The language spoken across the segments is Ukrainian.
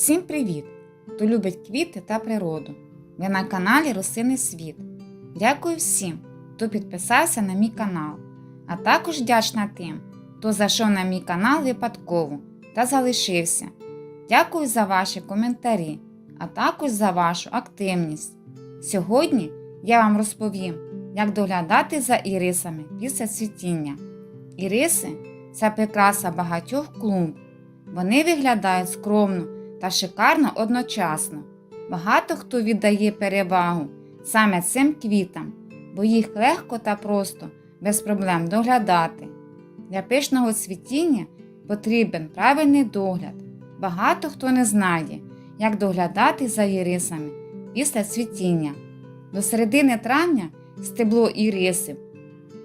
Всім привіт! Хто любить квіти та природу. Ви на каналі Росинний Світ. Дякую всім, хто підписався на мій канал, а також вдячна тим, хто зайшов на мій канал випадково та залишився. Дякую за ваші коментарі, а також за вашу активність. Сьогодні я вам розповім, як доглядати за ірисами після цвітіння. Іриси це прикраса багатьох клумб. Вони виглядають скромно та шикарно одночасно. Багато хто віддає перевагу саме цим квітам, бо їх легко та просто, без проблем доглядати. Для пишного цвітіння потрібен правильний догляд. Багато хто не знає, як доглядати за ірисами після цвітіння. До середини травня стебло ірисів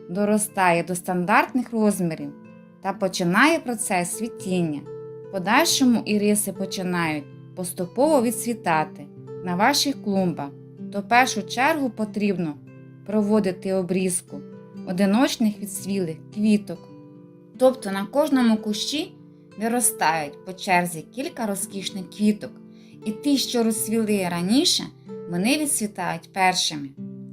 доростає до стандартних розмірів та починає процес цвітіння. Подальшому іриси починають поступово відцвітати на ваших клумбах, то в першу чергу потрібно проводити обрізку одиночних відсвілих квіток. Тобто на кожному кущі виростають по черзі кілька розкішних квіток, і ті, що розцвіли раніше, вони відцвітають першими.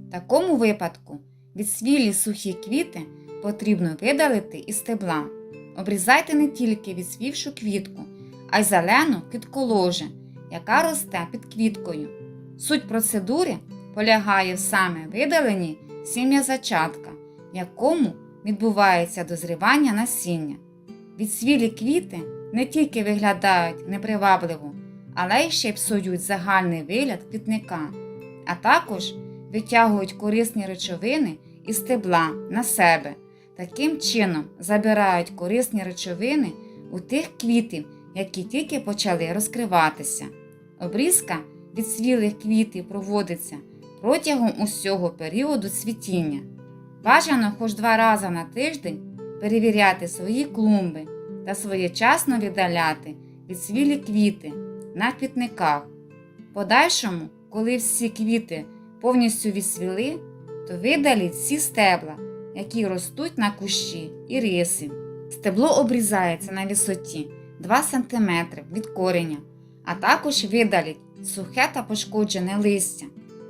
В такому випадку відсвілі сухі квіти потрібно видалити із стебла. Обрізайте не тільки відсвівшу квітку, а й зелену квітколожі, яка росте під квіткою. Суть процедури полягає в саме видаленні сім'я зачатка, в якому відбувається дозрівання насіння. Відсвілі квіти не тільки виглядають непривабливо, але й ще й псують загальний вигляд квітника, а також витягують корисні речовини із стебла на себе. Таким чином забирають корисні речовини у тих квітів, які тільки почали розкриватися. Обрізка від свілих квітів проводиться протягом усього періоду цвітіння. Бажано хоч два рази на тиждень перевіряти свої клумби та своєчасно віддаляти відсвілі квіти на квітниках. Подальшому, коли всі квіти повністю відсвіли, то видаліть всі стебла, які ростуть на кущі і рисів. Стебло обрізається на висоті 2 см від кореня, а також видаліть сухе та пошкоджене листя.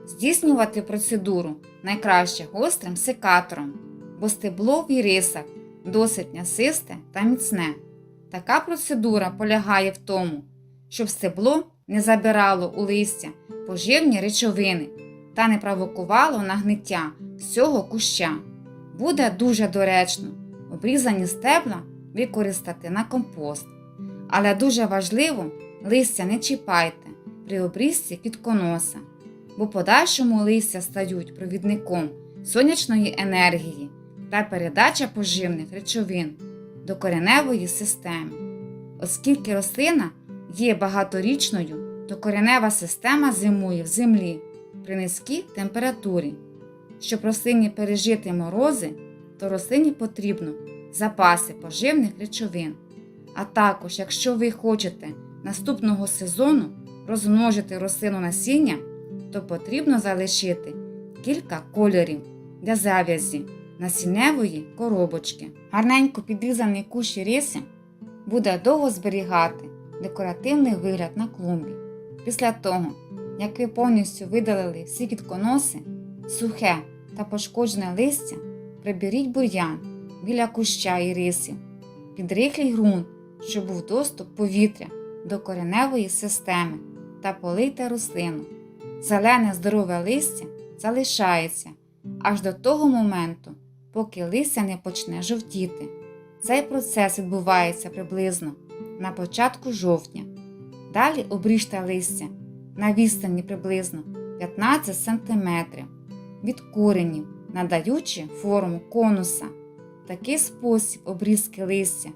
Здійснювати процедуру найкраще гострим секатором, бо стебло в ірисах досить м'ясисте та міцне. Така процедура полягає в тому, щоб стебло не забирало у листя поживні речовини та не провокувало нагниття всього куща. Буде дуже доречно обрізані стебла використати на компост. Але дуже важливо листя не чіпайте при обрізці квітконоса, бо подальшому листя стають провідником сонячної енергії та передача поживних речовин до кореневої системи. Оскільки рослина є багаторічною, то коренева система зимує в землі при низькій температурі. Щоб рослині пережити морози, то рослині потрібно запаси поживних речовин. А також, якщо ви хочете наступного сезону розмножити рослину насіння, то потрібно залишити кілька кольорів для зав'язі насінневої коробочки. Гарненько підрізаний кущ риси буде довго зберігати декоративний вигляд на клумбі. Після того, як ви повністю видалили всі квітконоси, сухе та пошкоджене листя, приберіть бур'ян біля куща і рисів, підрихлій ґрунт, щоб був доступ повітря до кореневої системи та полийте рослину. Зелене здорове листя залишається аж до того моменту, поки листя не почне жовтіти. Цей процес відбувається приблизно на початку жовтня. Далі обріжте листя на відстані приблизно 15 см від коренів, надаючи форму конуса. Такий спосіб обрізки листя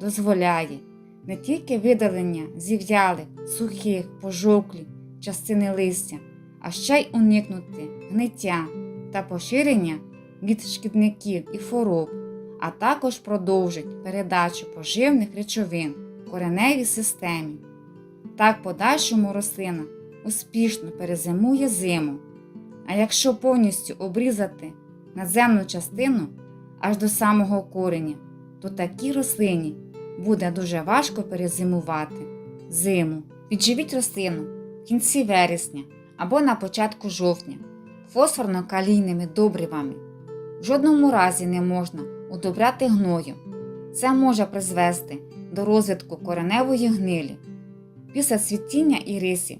дозволяє не тільки видалення зів'ялих, сухих, пожовклих частини листя, а ще й уникнути гниття та поширення від шкідників і хвороб, а також продовжить передачу поживних речовин кореневій системі. Так подальшому рослина успішно перезимує зиму. А якщо повністю обрізати надземну частину аж до самого кореня, то такій рослині буде дуже важко перезимувати зиму Підживіть рослину в кінці вересня або на початку жовтня фосфорно-калійними добривами. В жодному разі не можна удобряти гною. Це може призвести до розвитку кореневої гнилі. Після цвітіння ірисів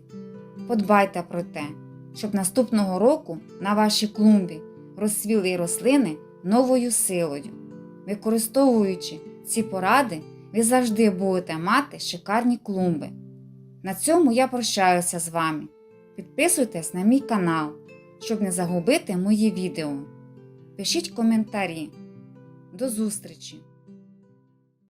подбайте про те, щоб наступного року на вашій клумбі розцвіли рослини новою силою. Використовуючи ці поради, ви завжди будете мати шикарні клумби. На цьому я прощаюся з вами. Підписуйтесь на мій канал, щоб не загубити мої відео. Пишіть коментарі. До зустрічі!